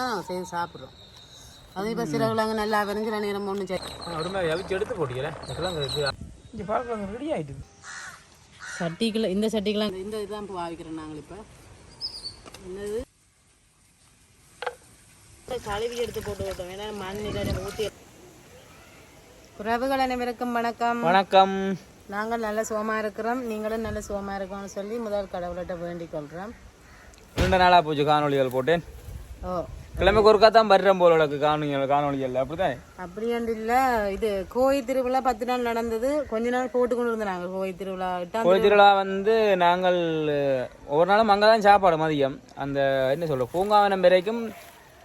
தான் செய்து சாப்பிட்றோம். அது இப்போ சில கிழங்கு நல்லா விரைஞ்சிற நேரம் ஒன்றும் சரி அவிச்சு எடுத்து போட்டீங்களே இங்கே பார்க்கலாம் ரெடி ஆகிட்டு சட்டிக்குள்ள இந்த சட்டிக்கெல்லாம் இந்த இதுதான் இப்போ பாவிக்கிறோம் நாங்கள் இப்போ. என்னது? கழுவி எடுத்து போட்டு விட்டோம் ஏன்னா மண் இல்லை ஊற்றி உறவுகள் அனைவருக்கும் வணக்கம். வணக்கம். நாங்கள் நல்ல சுகமா இருக்கிறோம். நீங்களும் நல்ல சுகமா இருக்கோம்னு சொல்லி முதல் கடவுள்கிட்ட வேண்டிக் கொள்கிறோம் ரெண்டு நாளாக போச்சு காணொலிகள் போட்டேன். ஓ. கிழமைக்கு ஒருக்கா தான் வர்றேன் போல உனக்கு காணொலிகள் காணொலிகள் அப்படிதான் அப்படியாண்டு இல்லை. இது கோயில் திருவிழா பத்து நாள் நடந்தது. கொஞ்ச நாள் போட்டு கொண்டு இருந்தாங்க கோயில் திருவிழா. கோயில் திருவிழா. வந்து நாங்கள் ஒவ்வொரு நாளும் அங்கே தான் சாப்பாடு மதியம். அந்த என்ன சொல்ற பூங்காவனம் வரைக்கும்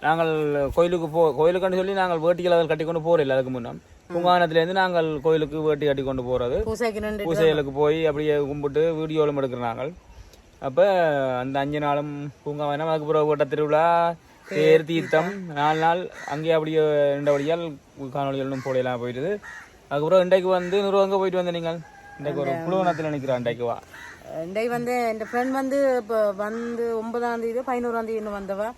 நாங்கள் கோயிலுக்கு போ கோயிலுக்குன்னு சொல்லி நாங்கள் வேட்டிகள் அதில் கட்டி கொண்டு போகிறோம் அதுக்கு முன்னம். பூங்காவனத்துலேருந்து நாங்கள் கோயிலுக்கு வேட்டி கட்டி கொண்டு போகிறது பூசைகளுக்கு போய் அப்படியே கும்பிட்டு வீடியோலும் எடுக்கிறோம் நாங்கள் அப்போ அந்த அஞ்சு நாளும் பூங்காவனம் அதுக்கு பிறகு வட்ட திருவிழா தேர் தீர்த்தம் நாலு நாள் அங்கேயே அப்படியே ரெண்டு வழியால் காணொலிகளும் போடையெல்லாம் போயிடுது அதுக்கப்புறம் இன்றைக்கு வந்து நூறுவங்க போயிட்டு வந்தேன் நீங்கள்? இன்றைக்கு ஒரு குழுவனத்தில் நிற்கிறோம் இன்றைக்கு வா. இன்றைக்கு வந்து என் ஃப்ரெண்ட் வந்து இப்போ வந்து ஒன்பதாம் தேதி பதினோராம் தேதி வந்தவா.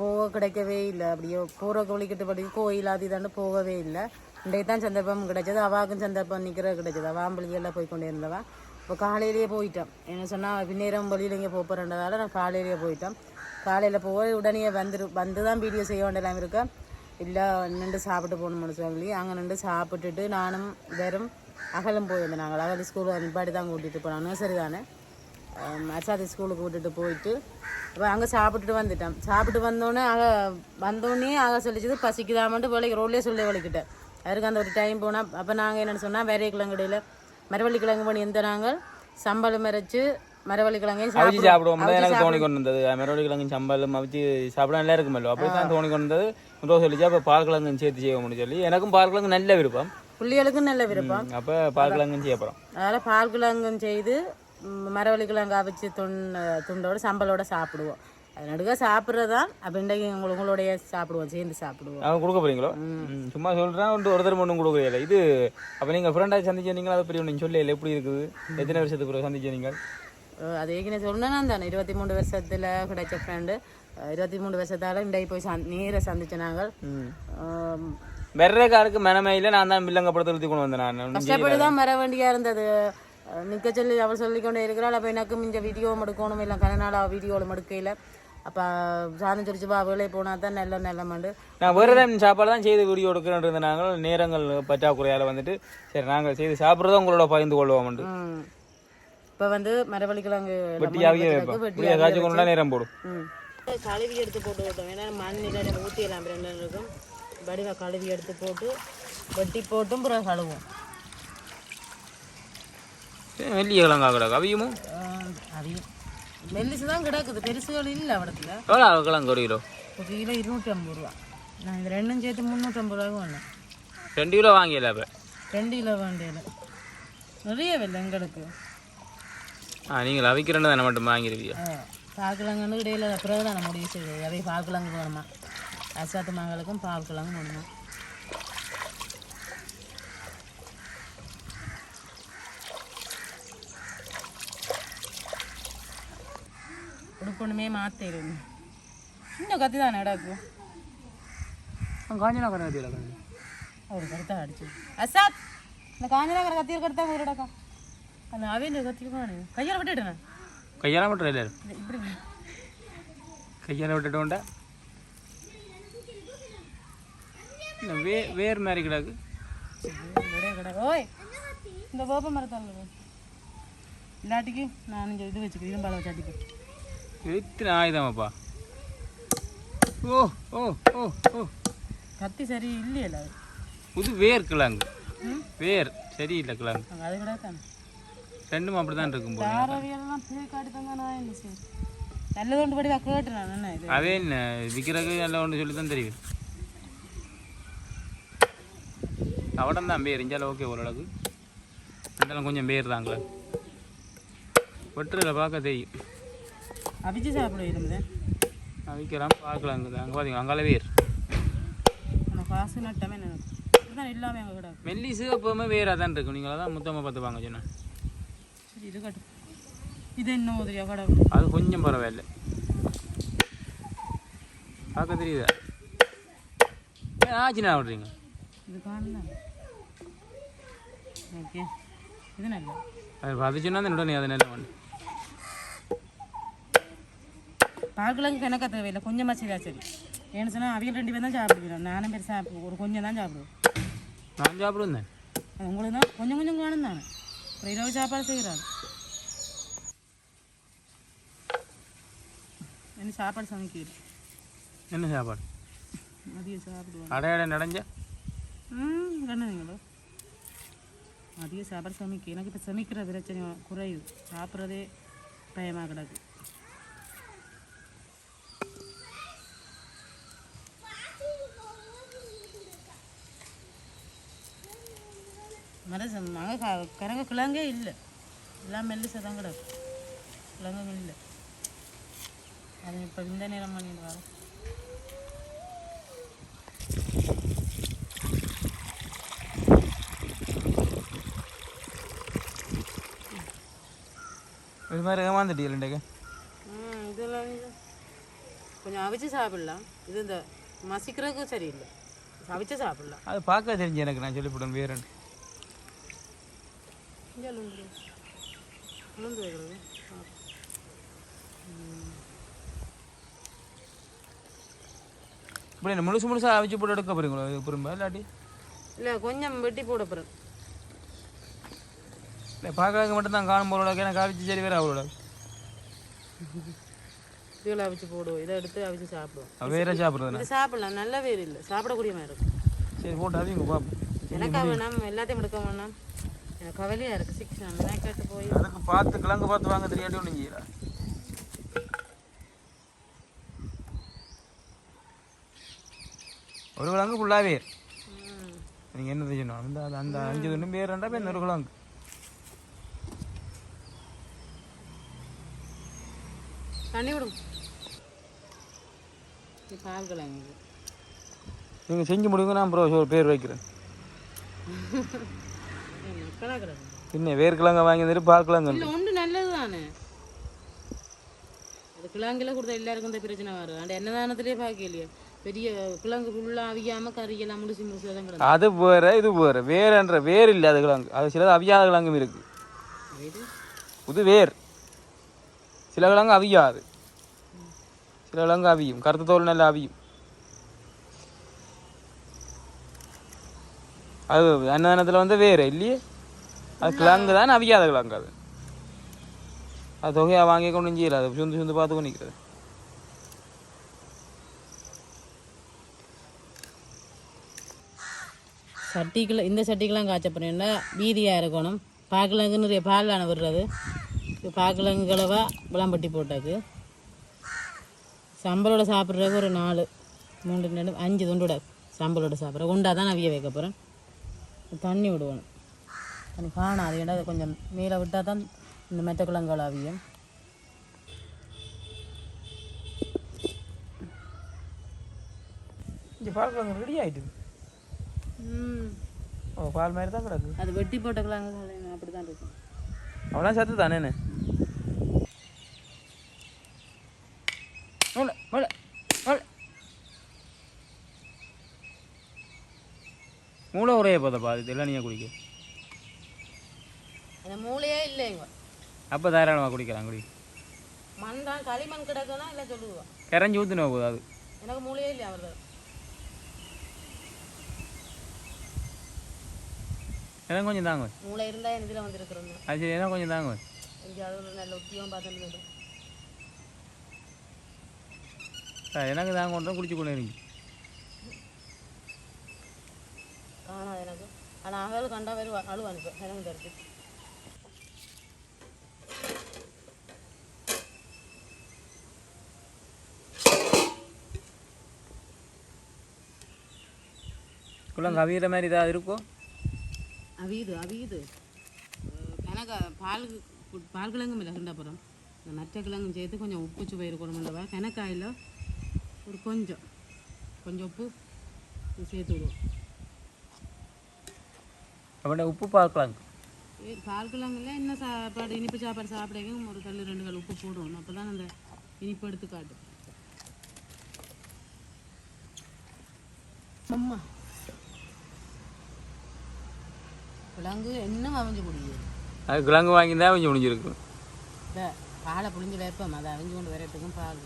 போக கிடைக்கவே இல்லை. அப்படியே பூர்வ கொலிக்கிட்டு படி கோயில் அது இதாண்டு போகவே இல்லை. இன்றைக்கு தான் சந்தர்ப்பம் கிடைச்சது. அவாவுக்கும் சந்தர்ப்பம் நிற்கிற கிடைச்சது. அவாம்பளியெல்லாம் போய் கொண்டே இருந்தவா. இப்போ காலையிலேயே போயிட்டோம். என்ன சொன்னால் பின்னேரம் வழியில் இங்கே போகிறேன்றதால நான் காலையிலேயே போயிட்டோம். காலையில் போய் உடனே வந்துரு வந்து தான் வீடியோ செய்ய வேண்டியலாம் இருக்கா. இல்லை நின்று சாப்பிட்டு போகணும்னு சொல்லி அங்கே நின்று சாப்பிட்டுட்டு நானும் வெறும் அகலம் போயிருந்தேன் நாங்கள். அகல் ஸ்கூலில் நிப்பாட்டி தான் கூட்டிகிட்டு போனோம் சரி தானே. அசாதி ஸ்கூலுக்கு கூட்டிகிட்டு போயிட்டு அப்போ அங்கே சாப்பிட்டுட்டு வந்துட்டேன். சாப்பிட்டு வந்தோடனே அக வந்தோடனே அக சொல்லிச்சது பசிக்குதாமட்டு வேலைக்கு ரோட்லேயே சொல்லி வலிக்கிட்டேன் அதுக்கு அந்த ஒரு டைம் போனால் அப்போ நாங்கள் என்னென்னு சொன்னால் வேற கிழங்குடையில் மரவள்ளி கிழங்கு பண்ணி எந்த நாங்கள்? சம்பளம் மறைச்சு மரவள்ளி கிழங்கையும் அவிச்சு சாப்பிடுவோம். சாப்பிடுவோம். தான் எனக்கு தோணி கொண்டு வந்தது மெரோடி கிழங்கு சம்பளம் அவிச்சு சாப்பிட நல்லா இருக்குமல்லோ அப்படி தான் தோணி கொண்டு வந்தது முதல் சொல்லிச்சு அப்போ பால் கிழங்கு சேர்த்து செய்வோம்னு சொல்லி. எனக்கும் பால் கிழங்கு நல்ல விருப்பம். புள்ளிகளுக்கும் நல்ல விருப்பம். அப்போ பால் கிழங்கும் செய்ய போகிறோம் அதனால் பால் கிழங்கும் செய்து மரவள்ளி கிழங்கு அவிச்சு துண் துண்டோட சம்பளோட சாப்பிடுவோம். அது நடுக்க சாப்பிட்றதான் அப்போ இன்றைக்கு உங்களை உங்களுடைய சாப்பிடுவோம் சேர்ந்து சாப்பிடுவோம். அவன் கொடுக்க போறீங்களோ? சும்மா சொல்கிறேன் ஒன்று ஒருத்தர் ஒன்றும் கொடுக்குறீங்க இது அப்போ நீங்கள் ஃப்ரெண்டாக சந்திச்சு நீங்கள் அதை பற்றி ஒன்று சொல்லி எப்படி இருக்குது? எத்தனை வருஷத்துக்கு பிறகு சந்திச்சு நீங்கள்? அது ஏற்கனவே சொன்னேன் தானே. இருபத்தி மூணு வருஷத்தில் கிடைச்ச ஃப்ரெண்டு இருபத்தி மூணு வருஷத்தால் இன்றைக்கு போய் சந் நேர சந்திச்ச நாங்கள். வெர்றக்காருக்கு மெனமையில் நான் தான் வில்லங்கப்படத்தை ஊற்றி கொண்டு வந்தேன் நான். கஷ்டப்பட்டு தான் வர வேண்டியா இருந்தது. நிக்க சொல்லி அவள் சொல்லிக்கொண்டே இருக்கிறாள். அப்போ எனக்கும் இந்த வீடியோவும் எடுக்கணும் இல்லை கனநாள் வீடியோவில் எடுக்கையில் அப்போ சாதம் சொல்லிச்சு பா வேலை போனால் தான் நல்ல நல்லமண்டு நான் வேறு தான் சாப்பாடு தான் செய்து வீடியோ எடுக்கிறேன் நாங்கள். நேரங்கள் பற்றாக்குறையால் வந்துட்டு சரி நாங்கள் செய்து சாப்பிட்றத உங்களோட பகிர்ந்து கொள்வோம் இப்போ வந்து மரவள்ளி கிழங்கு வெட்டியாகவே வைப்போம். இப்படியே காய்ச்சி கொண்டு நேரம் போடும். கழுவி எடுத்து போட்டு விட்டோம் ஏன்னா மண் இல்லை ஊற்றி எல்லாம் ரெண்டு இருக்கும். வடிவா கழுவி எடுத்து போட்டு வெட்டி போட்டும் பிறகு கழுவோம் வெள்ளிய கிழங்கா கிடக்கு? அவியுமோ? அதையும் மெல்லிசு தான் கிடக்குது. பெருசுகள் இல்லை அவடத்துல. எவ்வளோ கிழங்கு ஒரு கிலோ? ஒரு கிலோ இருநூற்றி ஐம்பது ரூபா. நான் இது ரெண்டும் சேர்த்து முந்நூற்றம்பது ரூபாய்க்கு வேணும் ரெண்டு கிலோ வாங்கியல அப்போ ரெண்டு கிலோ வேண்டியது நிறைய வெள்ளை எங்களுக்கு. ஆ நீங்கள் அவிக்கிறேன்னு தானே மட்டும் வாங்கிருவியா? பால்கிழங்கு இடையில பிறகு தான் முடிவு செய்யுது அதே பால்கிழங்கு வேணுமா? அசாத்து மகளுக்கும் பால்கிழங்கு வேணுமா? உடுப்பணுமே மாற்றிடும் இன்னும் கத்தி தானே இடக்கும் காஞ்சனா கடை அவர் கருத்தா அடிச்சு. அசாத்! இந்த காஞ்சனாக்கிற கத்தியில் கருத்தா ஒரு இடக்கம் அந்த அவையில் காணு கையால் விட்டுட்டேன் கையால இல்லை இப்படி கையால விட்டுட்டு உண்டா இல்லை வே வேர் மாதிரி கிடக்கு ஓய் இந்த வேப்ப மரத்தால் இல்லாட்டிக்கு நான் இங்கே இது வச்சுக்கிறேன் இரும்பால வச்சு அடிப்பேன் எத்தனை ஆயுதமாப்பா ஓ ஓ ஓ ஓ கத்தி சரி இல்லையல்ல அது புது வேர் கிழங்கு வேர் சரியில்லை கிழங்கு அது கூட தானே ரெண்டும் அப்படி தான் இருக்கும் போல. தாரவியெல்லாம் போய் காட்டுதாங்க நான் என்ன சரி நல்லது ஒன்று படி கேட்டு நான் என்ன இது? அதே என்ன விற்கிறதுக்கு நல்ல ஒன்று சொல்லி தான் தெரியும். அவடம் தான் பேர் ஓகே ஓரளவுக்கு. இருந்தாலும் கொஞ்சம் பேர் தாங்களே வெட்டுறதுல பார்க்க தெரியும். அவிச்சு சாப்பிட விற்கலாம் பார்க்கலாம் அங்கே அங்கே பார்த்தீங்க அங்கால வேர் ஆனால் காசு நட்டமே கடை மெல்லிசு எப்போவுமே வேறாக தான் இருக்கும். நீங்களா தான் மொத்தமாக பார்த்துப்பாங்க சொன்னேன். இது என்ன உதவியா கடை அது கொஞ்சம் பரவாயில்ல பார்க்க தெரியுதா ஆச்சுனா விட்றீங்க இது காணலாம் ஓகே இது நல்லா அது அது சொன்னால் உடனே அதை நல்லா பண்ணு பால்கிழங்கு கணக்காக தேவையில்லை கொஞ்சமாக செய்தா சரி ஏன்னு சொன்னால் அவியல் ரெண்டு பேர் தான் சாப்பிடுவோம் நானும் பேர் சாப்பிடு ஒரு கொஞ்சம் தான் சாப்பிடுவோம் நான் சாப்பிடுவேன் உங்களுக்கு தான் கொஞ்சம் கொஞ்சம் காணும் தானே இரவு சாப்பாடு செய்கிறாங்க என்ன சாப்பாடு சமைக்கிறது என்ன சாப்பாடு? மதியம் சாப்பிடுவாங்க அடையாட நடஞ்ச ம் கண்ணீங்களோ. மதியம் சாப்பாடு சமைக்க. எனக்கு இப்போ சமைக்கிற பிரச்சனை குறையுது சாப்பிட்றதே பயமாக கிடக்கு. மரம் அங்கே கரங்க கிழங்கே இல்லை. எல்லாம் மெல்லிசை தான் கிடக்கு. கிழங்கும் இல்லை. அது இப்போ இந்த நேரம் பண்ணிட்டு வரோம் இது மாதிரி ஏமாந்துட்டீங்க இன்றைக்கு ம் இதெல்லாம் இது கொஞ்சம் அவிச்சு சாப்பிடலாம். இது இந்த மசிக்கிறதுக்கு சரியில்லை. அவிச்சு சாப்பிடலாம். அது பார்க்க தெரிஞ்சு எனக்கு நான் சொல்லிவிடுவேன் வேறு உளுந்து உளுந்து வைக்கிறது இப்படி என்ன முழுசு முழுசாக அவிச்சு போட்டு எடுக்க போகிறீங்களோ திரும்ப இல்லாட்டி? இல்லை கொஞ்சம் வெட்டி போட போகிறேன் இல்லை பார்க்கறதுக்கு மட்டும் தான் காணும் போல எனக்கு அவிச்சு சரி வேறு அவளோட இதில் அவிச்சு போடுவோம். இதை எடுத்து அவிச்சு சாப்பிடுவோம். வேற சாப்பிட்றதுண்ணா? இது சாப்பிடலாம். நல்ல வேறு இல்லை. சாப்பிடக்கூடிய மாதிரி இருக்கும். சரி போட்டு அவிங்க பார்ப்போம் எனக்கா வேணாம். எல்லாத்தையும் எடுக்க வேணாம். எனக்கு கவலையாக இருக்குது சிக்ஸ் நான் கேட்டு போய். அதுக்கு பார்த்து கிழங்கு பார்த்து வாங்க தெரியாட்டி ஒன்றும் செய்யல. ஒரு கிழங்கு ஃபுல்லாகவே ம் நீங்கள் என்ன செய்யணும் அந்த அது அந்த அஞ்சு துண்டும் பேர் ரெண்டா பேர் ஒரு கிழங்கு தண்ணி விடும் இது பால் கிழங்கு நீங்கள் செஞ்சு முடியுங்க நான் அப்புறம் ஒரு பேர் வைக்கிறேன் மக்களாக கிடக்கு பின்ன வேர் கிழங்க வாங்கி வந்துட்டு பால் கிழங்கு இல்லை ஒன்று நல்லது தானே அது கிழங்குல கொடுத்தா பெரிய கிழங்கு ஃபுல்லாக அவியாமல் கறியெல்லாம் முடிச்சு முடிச்சு தான் கிடக்கு. அது வேற இது வேற. வேறன்ற வேர் இல்லாத கிழங்கு. அது சிலது அவியாத கிழங்கும் இருக்கு. இது வேர். சில கிழங்கு அவியாது. சில கிழங்கு அவியும். கருத்து தோல் நல்லா அவியும். அது அன்னதானத்தில் வந்து வேறு இல்லையே? அது கிழங்கு தான் அவியாத கிழங்கு அது. அது தொகையாக வாங்கி கொண்டு செய்யல. அது சுந்து சுந்து பார்த்து கொண்டிக்கிறது சட்டிக்கெல்லாம் இந்த சட்டிக்கெல்லாம் காய்ச்ச போனீங்கன்னா வீதியாக இருக்கணும். பாக்கிழங்கு நிறைய பால் விடுறது. இது பாக்கிழங்கு கிழவா விளம்பட்டி போட்டாக்கு சம்பளோட சாப்பிட்றதுக்கு ஒரு நாலு மூன்று ரெண்டு அஞ்சு துண்டோட சம்பளோட சாப்பிட்ற உண்டா தான் அவிய வைக்க போகிறேன் தண்ணி விடுவணும் தண்ணி காணாது. ஏன்னா அது கொஞ்சம் மேலே விட்டால் தான் இந்த மெத்த கிழங்குகள் அவியும். இங்கே பால் ரெடி ஆகிட்டு ஓ பால் மாதிரி தான் கிடக்கு. அது வெட்டி போட்ட கிழங்கு அப்படி தான் இருக்கும் அவ்வளோ சத்து தானே மூளை உரைய போதப்பா அது எல்லாம் நீங்கள் குடிக்க. அந்த மூளையே இல்லைங்க அப்போ தாராளமாக குடிக்கலாம் குடி. மண் தான் களிமண் கிடக்குன்னா இல்லை சொல்லுவான் கரைஞ்சி ஊற்றுன அது. எனக்கு மூளையே இல்லை அவர்கள் எனக்கு கொஞ்சம் தாங்க. மூளை இருந்தால் இதில் வந்திருக்கிறோம் அது சரி எனக்கு கொஞ்சம் தாங்க. ஆ, எனக்கு தாங்க கொண்டு குடிச்சு கொண்டு இருங்க காணாது எனக்கு. ஆனால் அவள் கண்டா வேறு அழுவ அனுப்பு எனக்கு இருக்கு குள்ளங்க அவியிற மாதிரி ஏதாவது இருக்கும் அவியுது அவியுது. எனக்கு பால் பால் கிழங்கும் இல்லை கிண்டப்புறம் இந்த மற்ற கிழங்கும் சேர்த்து கொஞ்சம் உப்பு சுவை இருக்கணும்லவா கணக்காயில் ஒரு கொஞ்சம் கொஞ்சம் உப்பு இது சேர்த்து விடுவோம். அப்படின்னா உப்பு பார்க்கலாம் ஏ, பால் கிழங்குல என்ன சாப்பாடு இனிப்பு சாப்பாடு சாப்பிடவும் ஒரு கல் ரெண்டு கல் உப்பு போடுவோம் அப்போ தான் அந்த இனிப்பு எடுத்து காட்டும். அம்மா. விலங்கு இன்னும் அவிஞ்சு குடிக்குது? அது கிழங்கு வாங்கி தான் கொஞ்சம் முடிஞ்சிருக்கு இந்த பாலை புளிஞ்சு வைப்போம் அதை அவிஞ்சு கொண்டு வரட்டுக்கும் பால்.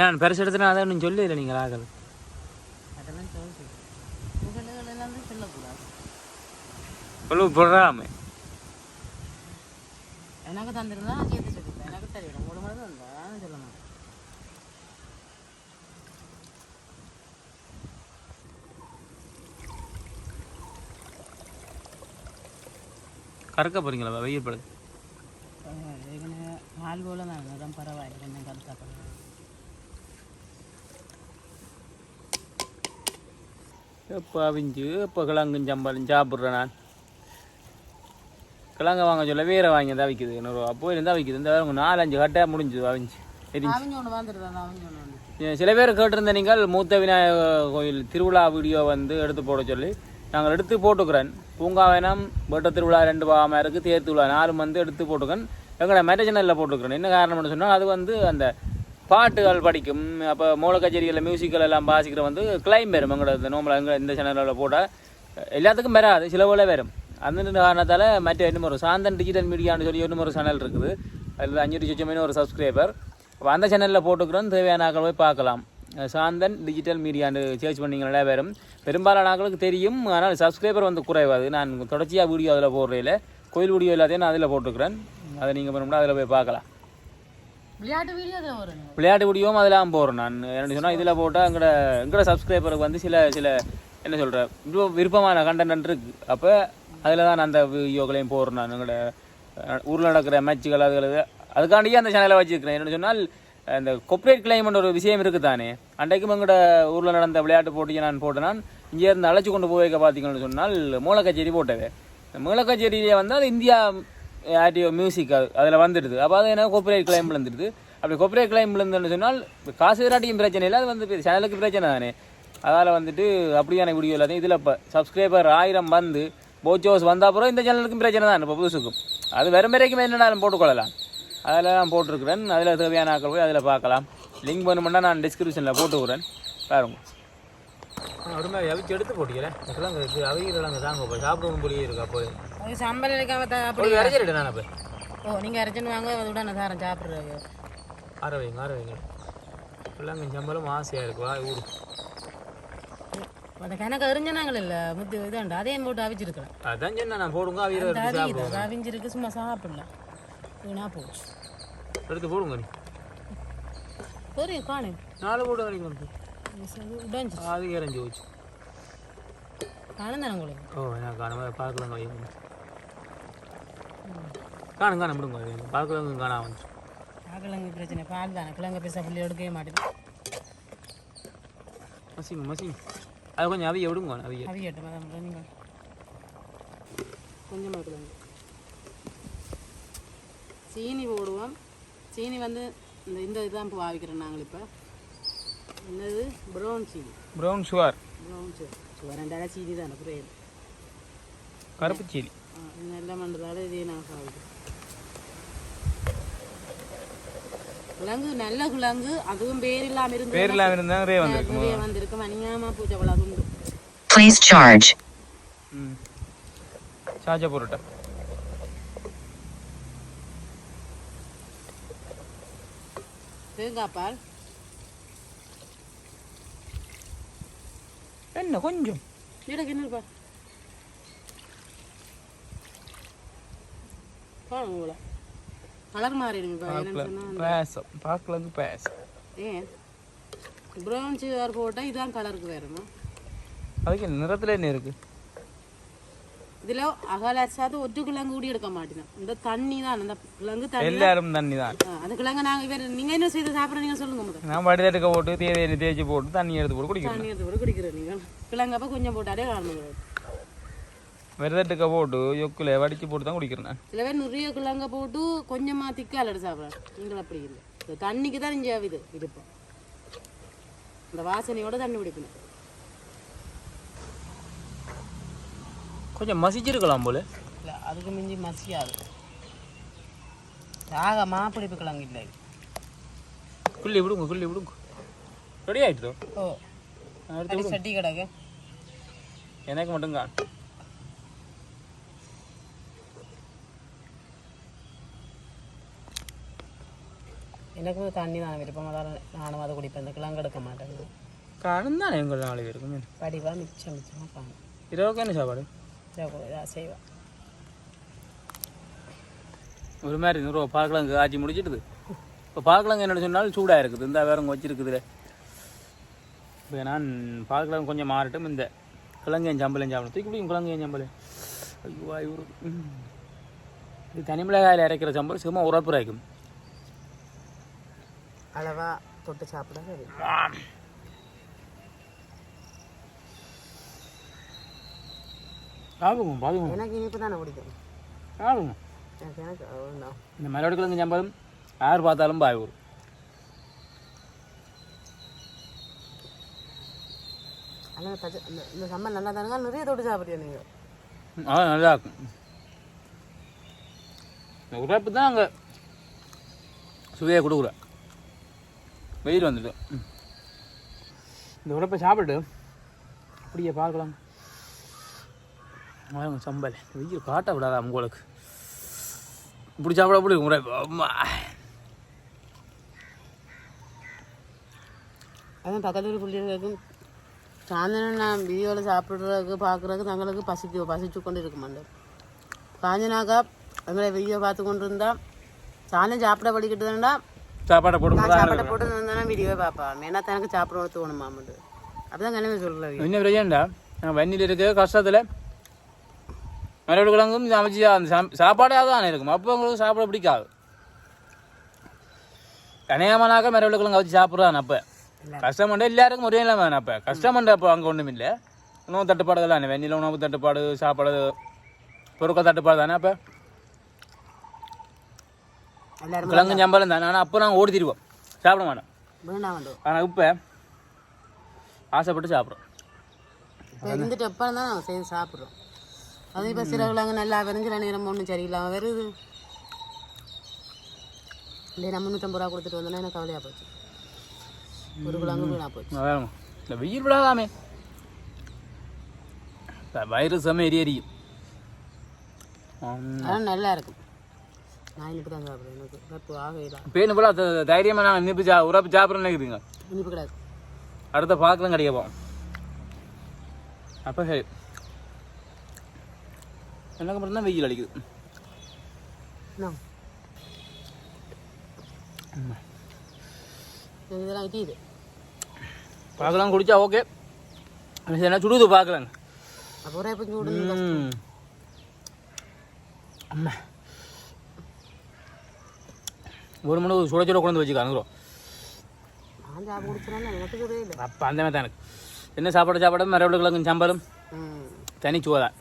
நான் பெருசு எடுத்துனா அதை ஒன்றும் சொல்லி இல்லை நீங்கள் ஆகல். அதெல்லாம் தான் சொல்லக்கூடாது. கொள்ளு போடுறாமே எனக்கு தந்திருந்தா சேர்த்து சொல்லிப்பேன். எனக்கு தெரியும் ஒரு மணி தான் சொல்ல மாட்டேன். கறக்க போகிறீங்களா வெயில் படுது. ஏற்கனவே பால் போல தான் அதான் பரவாயில்ல. கொஞ்சம் கருத்தா பரவாயில்ல. எப்போ அவிஞ்சு எப்போ கிழங்கும் சம்பளம்? சாப்பிட்றேன் நான். கிழங்க வாங்க சொல்ல வேற வாங்கி தான் விற்கிது இன்னொரு அப்போ இருந்தால் விற்கிது இந்த வேறு நாலஞ்சு கட்டையாக முடிஞ்சுது அவிஞ்சு சில பேர் கேட்டிருந்த நீங்கள் மூத்த விநாயகர் கோயில் திருவிழா வீடியோ வந்து எடுத்து போட சொல்லி. நாங்கள் எடுத்து போட்டுக்கிறேன். பூங்காவனம் வேட்ட திருவிழா ரெண்டு பாகமாக இருக்குது தேர் திருவிழா நாலும் வந்து எடுத்து போட்டுக்கிறேன். எங்களோட மெட்ட சேனலில் போட்டுக்கிறேன். என்ன காரணம்னு சொன்னால் அது வந்து அந்த பாட்டுகள் படிக்கும் அப்போ மூல கச்சேரிகளில் மியூசிக்கல் எல்லாம் வாசிக்கிற வந்து கிளைம் வரும். எங்களோட இந்த நோம்பல எங்கள் இந்த சேனலில் போட்டால் எல்லாத்துக்கும் வராது சில போல வரும். அந்த காரணத்தால் மற்ற இன்னும் ஒரு சாந்தன் டிஜிட்டல் மீடியான்னு சொல்லி இன்னும் ஒரு சேனல் இருக்குது. அதில் அஞ்சு லட்சம் ஒரு சப்ஸ்கிரைபர் அப்போ அந்த சேனலில் போட்டுக்கிறோம். தேவையான ஆக்கள் போய் பார்க்கலாம். சாந்தன் டிஜிட்டல் மீடியான்னு சர்ச் பண்ணிங்கன்னா வரும் பெரும்பாலான ஆட்களுக்கு தெரியும். ஆனால் சப்ஸ்கிரைபர் வந்து குறைவாது. நான் தொடர்ச்சியாக வீடியோ அதில் போடுறதில்ல கோயில் வீடியோ எல்லாத்தையும் நான் அதில் போட்டுக்கிறேன் அதை நீங்கள் பண்ணணும்னா அதில் போய் பார்க்கலாம். விளையாட்டு வீடியோ விளையாட்டு வீடியோவும் அதெல்லாம் போடுறேன் நான். என்ன சொன்னால் இதில் போட்டால் எங்களோட எங்களோட சப்ஸ்கிரைபருக்கு வந்து சில சில என்ன சொல்கிறேன் விருப்பமான கண்டென்ட் இருக்கு. அப்போ அதில் தான் நான் அந்த வீடியோக்களையும் போடுறேன் நான். எங்களோட ஊரில் நடக்கிற மேட்சுகள் அதுகள் அதுக்காண்டியே அந்த சேனலை வச்சுருக்கிறேன். என்ன சொன்னால் அந்த கொப்ரேட் கிளைம்னு ஒரு விஷயம் இருக்குது தானே அன்றைக்கும் எங்களோட ஊரில் நடந்த விளையாட்டு போட்டியை நான் போட்டேனான் இங்கே இருந்து அழைச்சி கொண்டு போய் வைக்க பார்த்தீங்கன்னு சொன்னால் மூலக்கச்சேரி போட்டவே மூலக்கச்சேரியிலே வந்து இந்தியா ஆடியோ மியூசிக் அது அதில் வந்துடுது. அப்போ அது என்ன கொப்ரேட் கிளைம் விழுந்துடுது அப்படி கொப்பரேட் கிளைம் விழுந்துன்னு சொன்னால் காசு விராட்டியும் பிரச்சனை இல்லை அது வந்து சேனலுக்கு பிரச்சனை தானே. அதால் வந்துட்டு அப்படியான வீடியோ எல்லாத்தையும் இதில் இப்போ சப்ஸ்கிரைபர் ஆயிரம் வந்து போச்சோஸ் வந்த அப்புறம் இந்த சேனலுக்கும் பிரச்சனை தான் இப்போ புதுசுக்கும். அது வெறும் வரைக்கும் என்னென்னாலும் போட்டுக்கொள்ளலாம். அதில் நான் போட்டிருக்கிறேன். அதில் தேவையான ஆட்கள் போய் அதில் பார்க்கலாம். லிங்க் வேணுமெண்டா நான் டிஸ்கிரிப்ஷனில் போட்டுக்கிறேன். பாருங்க. மாதிரி அவிச்சு எடுத்து போட்டிக்கிறேன். கிழங்கு இது அவிக்கிற கிழங்கு தாங்க போய். சாப்பிடணும் போலியே இருக்கா போய்? சம்பளம் இருக்காம தான் அப்படி இறச்சிட்டு நான் அப்போ ஓ நீங்கள் அரைச்சுன்னு வாங்க. அதோட நான் சாரம் சாப்பிட்றது. ஆற வைங்க ஆற வைங்க. கிழங்கு சம்பளம் ஆசையாக இருக்கு. வா ஊரு அந்த கணக்கு அறிஞ்சனாங்கள் இல்லை? முத்து இதாண்டு. அதையும் போட்டு அவிச்சிருக்கலாம் அதான் சொன்னேன். நான் போடுங்க அவிஞ்சிருக்கு. சும்மா சாப்பிடலாம் வீணா போச்சு. எடுத்து போடுங்க நீ. சரி காணு? நாலு போட்டு வரைக்கும் உடஞ்சி அது இறஞ்சி போச்சு. காணும் உங்களுக்கு? ஓ நான் காணாம? பார்க்கலாம் வைங்க காணும் காணும் விடுங்க. பார்க்கலாம் காணாம வந்துச்சு. கிழங்கு பிரச்சனை. பால் தானே. கிழங்கு பேச புள்ளி எடுக்கவே மாட்டேங்குது மசிங்க மசிங்க. அது கொஞ்சம் அவிய விடுங்க அவிய. அவியட்டும் அதான் நீங்கள் கொஞ்சமாக கிழங்கு சீனி போடுவோம். சீனி வந்து இந்த இந்த இதுதான் இப்போ ஆவிக்கிறோம் நாங்கள் இப்போ. என்னது? ப்ரௌன் சீனி. ப்ரௌன் சுகர் ப்ரௌன் சீனி சுவரண்டால சீனி தானே புரியுது? கருப்பு சீனி. எல்லாம் பண்ணுறதால இதே நான் சாப்பிடுறேன் கிழங்கு நல்ல கிழங்கு அதுவும் பேர் இல்லாமல் இருந்து பேர் இல்லாமல் இருந்தால் நிறைய வந்திருக்கு நிறைய வந்திருக்கு மணியாமா பூஜை உண்டு. Please charge. ம். சார்ஜா பொருட்டா தேங்காய் பால். என்ன கொஞ்சம். எனக்கு என்ன பாருங்க உங்களை கலர் மாறிடுங்க பேசம் பார்க்கலங்க பேசம் ஏன்? ப்ரௌன் சுகர் போட்டால் இதான் கலருக்கு வேறுமா அதுக்கு நிறத்துல என்ன இருக்கு? இதில் அகலாச்சாது ஒற்று கிழங்கு கூட எடுக்க மாட்டேன் இந்த தண்ணி தான் அந்த கிழங்கு தண்ணி எல்லாரும் தண்ணி தான் அந்த கிழங்கு நாங்கள் இவர் நீங்கள் என்ன செய்து சாப்பிட்ற நீங்கள் சொல்லுங்க முதல்ல நான் வடி போட்டு தேவையான தேய்ச்சி போட்டு தண்ணி எடுத்து போட்டு குடிக்கணும் தண்ணி எடுத்து கூட குடிக்கிறேன் நீங்கள் கிழங்கப்ப கொஞ்சம் போட்டாலே காரணம் விரதட்டுக்க போட்டு யொக்கில் வடிச்சு போட்டு தான் குடிக்கிறேன் சில பேர் நிறைய கிழங்க போட்டு கொஞ்சமாக திக்கால் எடுத்து சாப்பிட்றாங்க நீங்கள் அப்படி இல்லை தண்ணிக்கு தான் இங்கே இது இருப்போம் இந்த வாசனையோட தண்ணி குடிக்கணும் கொஞ்சம் மசிச்சிருக்கலாம் போல. இல்லை அதுக்கு மிஞ்சி மசியாது. ஆக மாப்பிடிப்பு கிழங்கு இல்லை. குள்ளி விடுங்க குள்ளி விடுங்க. ரெடி ஆயிட்டு ஓ எடுத்து அடி சட்டி கிடக்கு. எனக்கு மட்டும் காணும் எனக்கும் தண்ணி தான் விருப்பம். அதான் நானும் அதை குடிப்பேன். இந்த கிழங்கு எடுக்க மாட்டேன். காணும் தானே எங்கள் நாலு பேருக்கு படிவா மிச்சம் மிச்சமாக காணும். இரவுக்கு என்ன சாப்பாடு? இதாக செய்வேன் ஒரு மாதிரி நூறுரூவா பால்கிழங்கு ஆச்சி முடிச்சிடுது இப்போ பால்கிழங்கு என்னோட சொன்னாலும் சூடாக இருக்குது இந்த வேற இங்கே வச்சிருக்குதுல இப்போ நான் பால்கிழங்கு கொஞ்சம் மாறட்டும் இந்த கிழங்கையும் சம்பளையும் சாப்பிடும் தூக்கி பிடிக்கும் கிழங்கையும் சம்பளம் ஐயோ ஐயோ. இது தனி மிளகாயில் இறக்கிற சம்பளம் சும்மா உரப்பு இறக்கும் அளவா தொட்டு சாப்பிட சாப்பிடுங்க பாதுங்க. எனக்கு இனிப்பு தானே பிடிக்கும். அவ்வளோதான் இந்த மலையோட கிழங்கு சம்பளம் யார் பார்த்தாலும் பாய் வரும். இந்த சம்மன் நல்லா தானுங்க? நிறைய தொட்டு சாப்பிடுறீங்க நீங்கள் ஆ நல்லா இருக்கும். இந்த உரைப்பு தான் அங்கே சுவையை கொடுக்குற. வெயில் வந்துட்டு. இந்த உரைப்பை சாப்பிட்டு அப்படியே பார்க்கலாம். வாங்க சம்பல் வெயில் காட்ட விடாதா உங்களுக்கு? இப்படி சாப்பிட அப்படி உரைப்பு அம்மா. அதான் பக்கத்து பிள்ளைகளுக்கும் சாயந்தரம் நான் வீடியோவில் சாப்பிட்றதுக்கு பார்க்குறதுக்கு தங்களுக்கு பசிக்கு பசிச்சு கொண்டு இருக்க மாட்டேன் காஞ்சனாக்கா எங்களை வீடியோ பார்த்து கொண்டு இருந்தா சாயந்தரம் சாப்பிட படிக்கிட்டுதான்டா சாப்பாடை போட்டு நான் சாப்பாட்டை போட்டு வந்தேன்னா வீடியோவை பார்ப்பான். ஏன்னா தனக்கு சாப்பிட தோணுமாமட்டு அப்படிதான் கிளம்பி சொல்லுறது என்ன பிரச்சனைடா? நான் வண்டியில் இருக்க கஷ்டத்தில் மறுபடியும் கிழங்கும் சமைச்சு சாப்பாடாக தான் இருக்கும். அப்போ உங்களுக்கு சாப்பிட பிடிக்காது. கனையாமனாக்க மறுபடியும் கிழங்கு வச்சு சாப்பிட்றான் அப்போ. கஷ்டமண்ட எல்லாருக்கும் ஒரே இல்லாமல் அப்போ. கஷ்டமண்ட அப்போ அங்கே ஒன்றும் இல்லை. உணவு தட்டுப்பாடு தானே வெண்ணில உணவு தட்டுப்பாடு சாப்பாடு பொருட்கள் தட்டுப்பாடு தானே அப்போ. கிழங்கு சம்பளம் தானே. ஆனால் அப்போ நாங்கள் ஓடி தருவோம். சாப்பிட மாட்டோம். ஆனால் இப்போ ஆசைப்பட்டு சாப்பிட்றோம். இப்போ இருந்துட்டு எப்போ தான் நாங்கள் சேர்ந்து சாப்பிட்றோம். அது இப்போ சிறகுலாங்க நல்லா விரைஞ்சில நேரம் ஒன்றும் சரியில்லாமல் வருது. இல்லை நான் முந்நூற்றம்பது ரூபா கொடுத்துட்டு வந்தோன்னா எனக்கு கவலையாக போச்சு. ஒரு கிழங்கு வீணாக போச்சு. இந்த வெயில் விடாதாமே வயிறு செம்ம எரி எரியும் ஆம். ஆனால் நல்லா இருக்கும். நான் இனிப்பு தான் சாப்பிட்றேன் எனக்கு. ரப்பு ஆகையில பேனு போல த- தைரியமா நாங்கள் இனிப்பு சா உரப்பு சாப்பிட்றேன்னு இருக்குதுங்க இனிப்பு கிடையாது. அடுத்த பார்க்கலாம் கிடைக்க போவோம். அப்போ சரி. எனக்கு மட்டும்தான் வெயில் அடிக்குது. இதெல்லாம் பார்க்கலாம் குடிச்சா ஓகே என்ன சுடுது பார்க்கலாங்க அப்போ ஒரே. அம்மா. மணி சுட சுட கொண்டு வச்சுக்கானுங்கிறோம் அப்போ அந்த மாதிரி தான் என்ன சாப்பாடு சாப்பாடு? மரபு கிழங்கு சம்பளம் ம். தனி சுவை தான்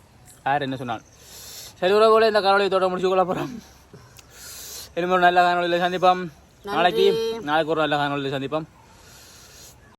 யார் என்ன சொன்னாலும். சரி உறவுகளை இந்த காணொலியை தொடர முடிச்சு கொள்ள போகிறோம் இனிமேல் நல்ல காணொலியில் சந்திப்போம். நாளைக்கு நாளைக்கு ஒரு நல்ல காணொலியில் சந்திப்போம்.